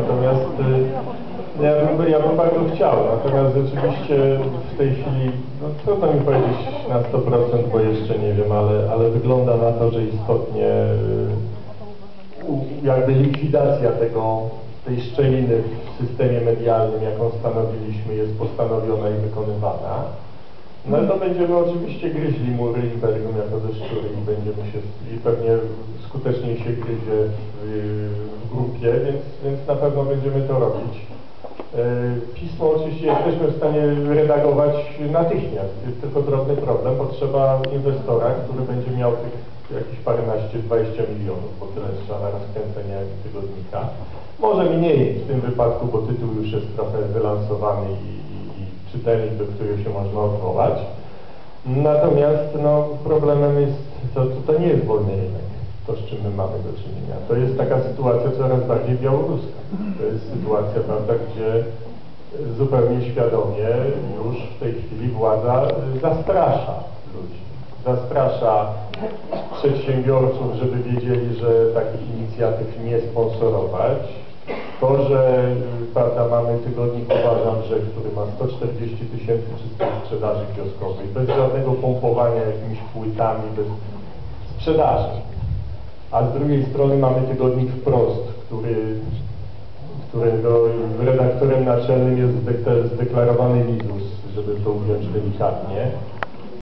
natomiast y, ja bym, ja bym bardzo chciał, natomiast rzeczywiście w tej chwili, no trudno mi powiedzieć na 100%, bo jeszcze nie wiem, ale, ale wygląda na to, że istotnie y, jakby likwidacja tego, tej szczeliny w systemie medialnym, jaką stanowiliśmy, jest postanowiona i wykonywana. No to będziemy oczywiście gryźli mury imperium jako ze szczury i będziemy się, i pewnie skuteczniej się gryzie w, w grupie, więc, więc na pewno będziemy to robić. E, Pismo oczywiście jesteśmy w stanie redagować natychmiast, jest tylko drobny problem, potrzeba inwestora, który będzie miał tych jakieś paręnaście, 20 milionów, bo tyle trzeba na rozkręcenie tygodnika. Może mniej w tym wypadku, bo tytuł już jest trochę wylansowany i, czytelnik, do którego się można odwołać. Natomiast no, problemem jest, to, to, to nie jest wolny rynek, to z czym my mamy do czynienia. To jest taka sytuacja coraz bardziej białoruska. To jest sytuacja, prawda, gdzie zupełnie świadomie już w tej chwili władza zastrasza ludzi. Zastrasza przedsiębiorców, żeby wiedzieli, że takich inicjatyw nie sponsorować. To, że y, prawda, mamy tygodnik, uważam, że który ma 140 tysięcy czystej sprzedaży kioskowej, bez żadnego pompowania jakimiś płytami, bez sprzedaży. A z drugiej strony mamy tygodnik wprost, który, którego redaktorem naczelnym jest zdek- zdeklarowany Lizus, żeby to ująć delikatnie.